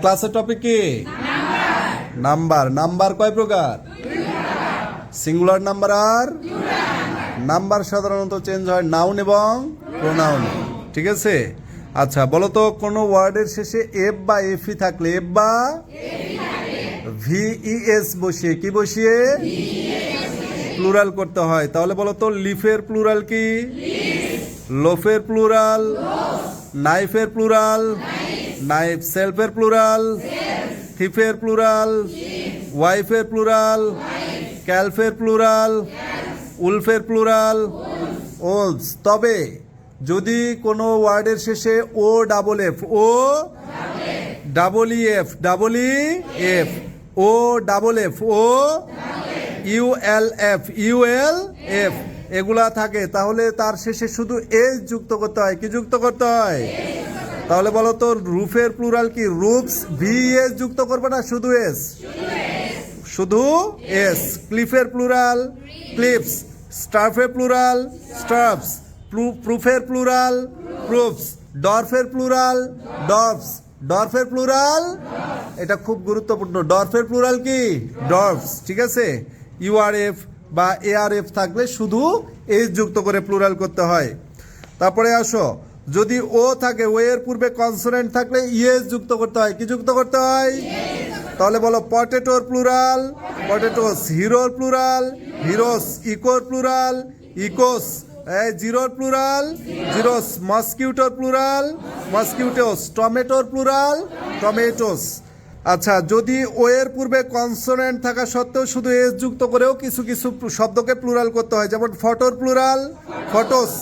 ক্লাসের টপিক কি? Number number কয় প্রকার? সিঙ্গুলার নাম্বার আর? নাম্বার সাধারণত চেঞ্জ হয় নাউন এবং প্রোনাউন ঠিক আছে? আচ্ছা বলো তো কোনো ওয়ার্ডের শেষে এফ বা এফই থাকলে এফ বা ভিইএস বসিয়ে কি বসিয়ে? প্লুরাল করতে হয়। তাহলে বলো তো লিফের প্লুরাল কি? লোফের প্লুরাল নাইফের প্লুরাল নাইফ সেলফের প্লুরাল থিফের প্লুরাল ওয়াইফের প্লুরাল ক্যালফের প্লুরাল উলফের প্লুরাল ওলস তবে যদি কোনো ওয়ার্ডের শেষে O double F O double E F double E F O double F O U L F U L F এগুলা থাকে, তাহলে তার শেষে শুধু এস যুক্ত করতে হয়। কি যুক্ত করতে হয়? তাহলে বলো তো, রুফের প্লুরাল কি? রুফস ভি এস যুক্ত করবে না শুধু এস শুধু এস ক্লিফের প্লুরাল ক্লিপস স্টাফের প্লুরাল স্টাফস প্রুফের প্লুরাল প্রুফস। ডরফের প্লুরাল ডরফস। ডরফের প্লুরাল এটা খুব গুরুত্বপূর্ণ। ডরফের প্লুরাল কি? ডরফস। ঠিক আছে? ইউআরএফ বা এআরএফ থাকলে শুধু এস যুক্ত করে প্লুরাল করতে হয়। তারপরে আসো। যদি ও থাকে, ও এর পূর্বে কনসোনেন্ট থাকলে ইএস যুক্ত করতে হয়। কি যুক্ত করতে হয়? তাহলে বলো পটেটোর প্লুরাল পটেটোস হিরোর প্লুরাল হিরোস ইকোর প্লুরাল ইকোস জিরোর প্লুরাল জিরোস মসকিউটোর প্লুরাল মসকিউটোস টমেটোর প্লুরাল টমেটোস আচ্ছা যদি ও এর পূর্বে কনসোনেন্ট থাকা সত্ত্বেও শুধু এস যুক্ত করেও কিছু কিছু শব্দকে প্লুরাল করতে হয়, যেমন ফটোর প্লুরাল ফটোস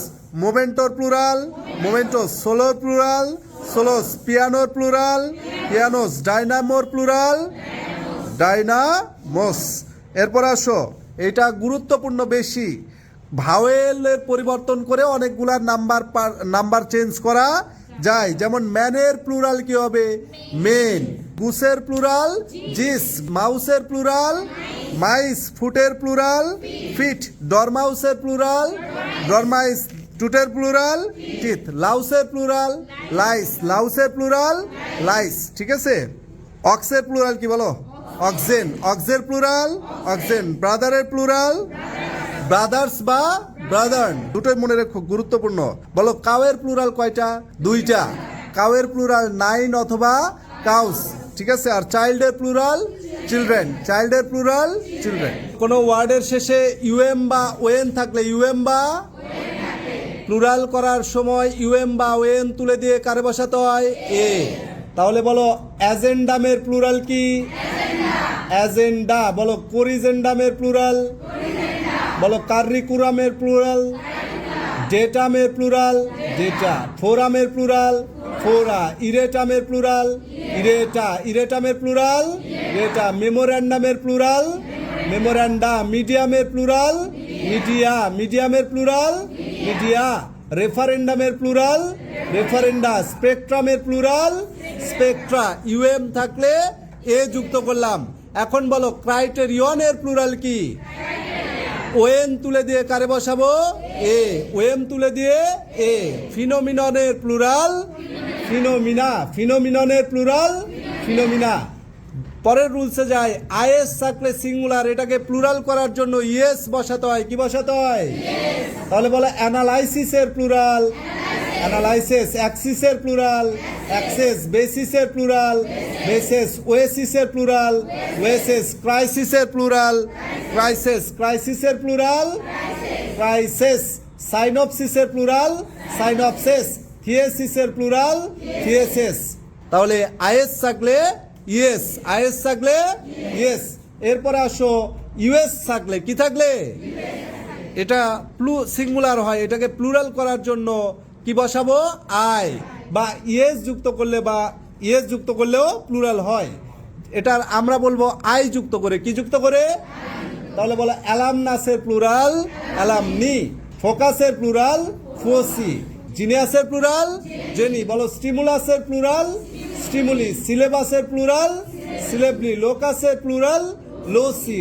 মোমেন্টোর প্লুরাল মোমেন্টোস সোলোর প্লুরাল সোলোস পিয়ানোর প্লুরাল পিয়ানোস ডাইনামোর প্লুরাল ডাইনামোস এরপর আসো এটা গুরুত্বপূর্ণ বেশি। ভাওয়েলের পরিবর্তন করে অনেকগুলা নাম্বার নাম্বার চেঞ্জ করা যায়। যেমন ম্যানের প্লুরাল কি হবে? মেন গুসের প্লুরাল জিস মাউসের প্লুরাল মাইস ফুটের প্লুরাল ফিট ডরমাউসের প্লুরাল ডরমাইস টুটের প্লুরাল, টিথ। লাউসের প্লুরাল, লাইস। লাউসের প্লুরাল, লাইস। ঠিক আছে? অক্সের প্লুরাল কি বলো? অক্সেন। অক্সের প্লুরাল, অক্সেন। ব্রাদারের প্লুরাল, ব্রাদার্স বা ব্রাদার দুটোই মনে রেখো, গুরুত্বপূর্ণ। বলো, কাউয়ের প্লুরাল কয়টা? দুইটা। কাউয়ের প্লুরাল নাইন অথবা কাউস। ঠিক আছে? আর চাইল্ডের প্লুরাল, চিলড্রেন। চাইল্ডের প্লুরাল, চিলড্রেন। কোনো ওয়ার্ডের শেষে ইউএম বা ওয়েন থাকলে ইউএম বা প্লুরাল করার সময় ইউএম বা ওয়েন তুলে দিয়ে কারে বসাতে হয়? এ। তাহলে বলো, অ্যাজেন্ডামের প্লুরাল কি? অ্যাজেন্ডা। বলো, কোরিজেন্ডামের প্লুরাল? বলো, কার্রিকুরামের প্লুরাল? ডেটামের প্লুরাল? ডেটা। ফোরামের প্লুরাল? ফোরা। ইরেটামের প্লুরাল? ইরেটা। ইরেটামের প্লুরাল? ইরেটা। মেমোর্যান্ডামের প্লুরাল? মেমোর্যান্ডা মিডিয়ামের প্লুরাল? মিডিয়া, মিডিয়ামের প্লুরাল, মিডিয়া, রেফারেন্ডামের প্লুরাল, রেফারেন্ডা, স্পেকট্রামের প্লুরাল, স্পেকট্রা, ইউএম থাকলে এ যুক্ত করলাম। এখন বলো, ক্রাইটেরিয়নের প্লুরাল কি? ওয়েন তুলে দিয়ে কারে বসাবো? এ। ওয়েম তুলে দিয়ে এ। ফিনোমিননের প্লুরাল, ফিনোমিনা, ফিনোমিননের প্লুরাল, ফিনোমিনা। পরের রুলসে যায়, আইএস থাকলে সিঙ্গুলার, এটাকে প্লুরাল করার জন্য ইয়েস বসাতে হয়, কি বসাতে হয়? তাহলে বলে অ্যানালাইসিসের প্লুরাল, অ্যানালাইসিস, অ্যাক্সিসের প্লুরাল, অ্যাক্সেস, বেসিসের প্লুরাল, বেসেস, ওয়েসিসের প্লুরাল, ওয়েসেস, ক্রাইসিসের প্লুরাল, ক্রাইসিস, ক্রাইসিসের প্লুরাল, ক্রাইসিস, সাইনপসিসের প্লুরাল, সাইনপসিস, থিয়েসিসের প্লুরাল, থিয়েসিস। তাহলে আইএস থাকলে ইয়েস আইএস থাকলে? ইয়েস এরপরে আসো ইউএস থাকলে, কি থাকলে? এটা প্লু সিঙ্গুলার হয়, এটাকে প্লুরাল করার জন্য কি বসাবো? আই বা ইয়েস যুক্ত করলে বা ইয়েস যুক্ত করলেও প্লুরাল হয়। এটার আমরা বলব আই যুক্ত করে, কি যুক্ত করে? তাহলে বলো অ্যালামনাসের প্লুরাল অ্যালামনি ফোকাসের প্লুরাল ফোসি জিনিয়াসের প্লুরাল জেনি বলো স্টিমুলাসের প্লুরাল স্টিমুলি সিলেবাসের প্লুরাল, সিলেবলি লোকাসের প্লুরাল, লোসি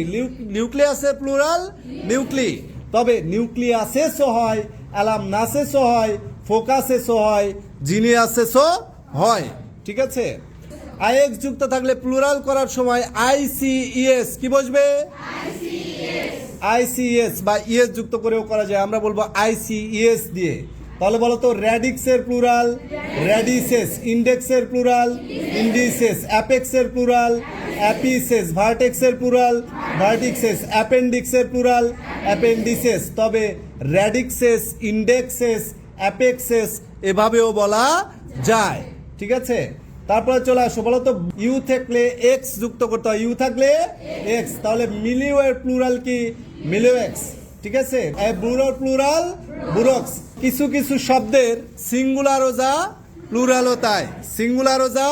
নিউক্লিয়াসের প্লুরাল, নিউক্লি। তবে নিউক্লিয়াসেসও হয় অ্যালামনাসেসও হয় ফোকাসেসও হয় জিনিয়াসেসও হয়। ঠিক আছে? আইএক্স যুক্ত থাকলে প্লুরাল করার সময় আইসিইএস কি বসবে? আইসিএস বা ইএস যুক্ত করেও করা যায়। আমরা বলব আইসিইএস দিয়ে। তাহলে বলো তো, র্যাডিক্সের প্লুরাল, র্যাডিসেস, ইন্ডেক্সের প্লুরাল, ইন্ডিসেস, অ্যাপেক্সের প্লুরাল, অ্যাপিসেস, ভার্টেক্সের প্লুরাল, ভার্টিক্সেস, অ্যাপেন্ডিক্সের প্লুরাল, অ্যাপেন্ডিসেস। তবে র্যাডিক্সেস, ইন্ডেক্সেস, অ্যাপেক্সেস এভাবেও বলা যায়। ঠিক আছে? তারপরে চলে আসো, বলো তো, ইউ থাকলে এক্স যুক্ত করতে হয়। ইউ থাকলে এক্স। তাহলে মিলিও এর প্লুরাল কি? Milieux. ঠিক আছে? বুড়োর প্লুরাল বুরক্স। কিছু কিছু শব্দের সিঙ্গুলারও যা প্লুরালও তাই সিঙ্গুলারও যা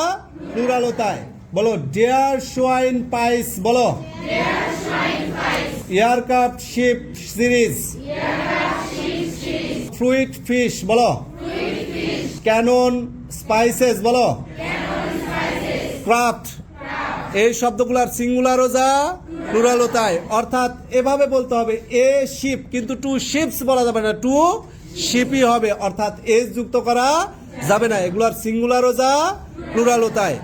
প্লুরালও তাই বলো ডেয়ার সোয়াইন পাইস বলো। Aircraft sheep series fruit fish বলো। ক্যানন স্পাইসেস বলো। ক্রাফট এই শব্দগুলার সিঙ্গুলারও যা, প্লুরালও তাই। অর্থাৎ এভাবে বলতে হবে, এ শিপ, কিন্তু টু শিপস বলা যাবে না, টু শিপই হবে। অর্থাৎ এ যুক্ত করা যাবে না। এগুলার সিঙ্গুলারও যা, প্লুরালও তাই।